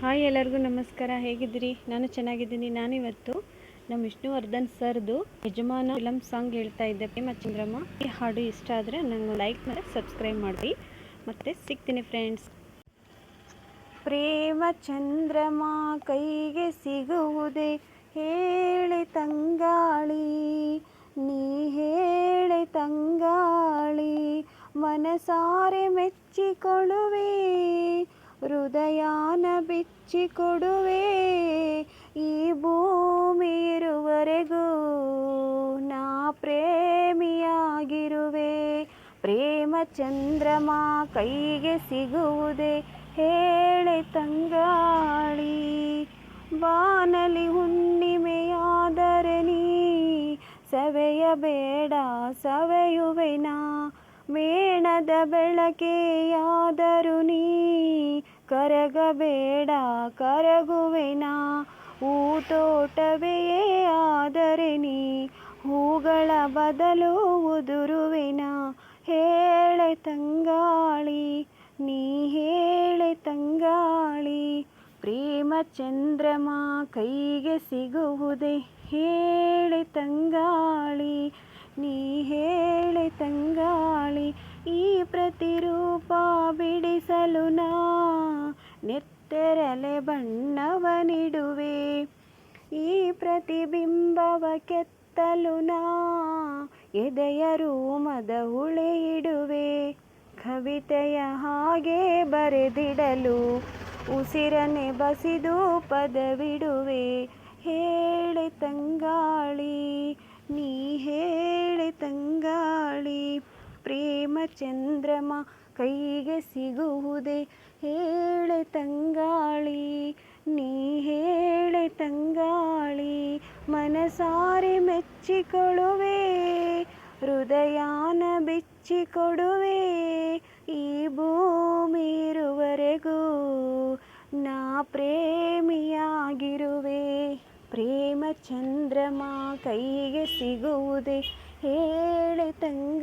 Hi ಎಲ್ಲರಿಗೂ ನಮಸ್ಕಾರ, ಹೇಗಿದ್ದೀರಿ? ನಾನು ಚೆನ್ನಾಗಿದ್ದೀನಿ. ನಾನಿವತ್ತು ನಮ್ಮ ವಿಷ್ಣುವರ್ಧನ್ ಸರ್ದು ಯಜಮಾನ ಫಿಲಮ್ ಸಾಂಗ್ ಹೇಳ್ತಾ ಇದ್ದೆ. ಪ್ರೇಮ ಚಂದ್ರಮ್ಮ. ಈ ಹಾಡು ಇಷ್ಟ ಆದರೆ ನಂಗೆ ಲೈಕ್ ಮಾಡಿ ಸಬ್ಸ್ಕ್ರೈಬ್ ಮಾಡಿ. ಮತ್ತೆ ಸಿಗ್ತೀನಿ ಫ್ರೆಂಡ್ಸ್ ಪ್ರೇಮ ಚಂದ್ರಮ್ಮ, ಕೈಗೆ ಸಿಗುವುದೇ ಹೇಳಿ ತಂಗಾಳಿ. ನೀ ಹೇಳಿ ತಂಗಾಳಿ, ಮನಸಾರೆ ಮೆಚ್ಚಿಕೊಳ್ಳುವೆ. ಹೃದಯಾನ ಬಿಚ್ಚಿಕೊಡುವೆ. ಈ ಭೂಮಿ ಇರುವರೆಗೂ ನಾ ಪ್ರೇಮಿಯಾಗಿರುವೆ. ಪ್ರೇಮ ಚಂದ್ರಮ ಕೈಗೆ ಸಿಗುವುದೇ ಹೇಳೆ ತಂಗಾಳಿ. ಬಾನಲಿ ಹುಣ್ಣಿಮೆಯಾದರೆ ನೀ ಸವೆಯಬೇಡ ಸವೆಯುವೆನಾ ಮೇಣದ ಬೆಳಕೆಯಾದರೂ ನೀ ಕರಗಬೇಡ, ಕರಗುವೆನಾ. ತೋಟವೇ ಆದರೆ ನೀ ಹೂಗಳ ಬದಲು ಉದುರುವೆನ. ಹೇಳೆ ತಂಗಾಳಿ, ನೀ ಹೇಳೆ ತಂಗಾಳಿ. ಪ್ರೇಮ ಚಂದ್ರಮ ಕೈಗೆ ಸಿಗುವುದೇ ಹೇಳೆ ತಂಗಾಳಿ, ನೀ ಹೇಳೆ ತಂಗಾಳಿ. ಈ ಪ್ರತಿರೂಪ ಬಿಡಿಸಲು ನಾ ನೆತ್ತೆರಲೆ ಬಣ್ಣವನಿಡುವೆ. ಈ ಪ್ರತಿಬಿಂಬವ ಕೆತ್ತಲು ನಾ ಎದೆಯ ರೂಮದ ಹುಳೆ ಇಡುವೆ ಕವಿತೆಯ ಹಾಗೆ ಬರೆದಿಡಲು ಉಸಿರನೆ ಬಸಿದು ಪದವಿಡುವೆ. ಹೇಳೆ ತಂಗಾಳಿ, ನೀ ಹೇಳೆ ತಂಗಾಳಿ, ಪ್ರೇಮ ಚಂದ್ರಮ ಕೈಗೆ ಸಿಗುವುದೇ? ಹೇಳೆ ತಂಗಾಳಿ, ನೀ ಹೇಳೆ ತಂಗಾಳಿ, ಮನಸಾರೆ ಮೆಚ್ಚಿಕೊಳ್ಳುವೆ, ಹೃದಯಾನ ಬಿಚ್ಚಿಕೊಡುವೆ, ಈ ಭೂಮಿ ಇರುವರೆಗೂ ನಾ ಪ್ರೇಮಿಯಾಗಿರುವೆ. ಪ್ರೇಮ ಚಂದ್ರಮ ಕೈಗೆ ಸಿಗುವುದೇ? ಹೇಳೆ ತಂಗಾ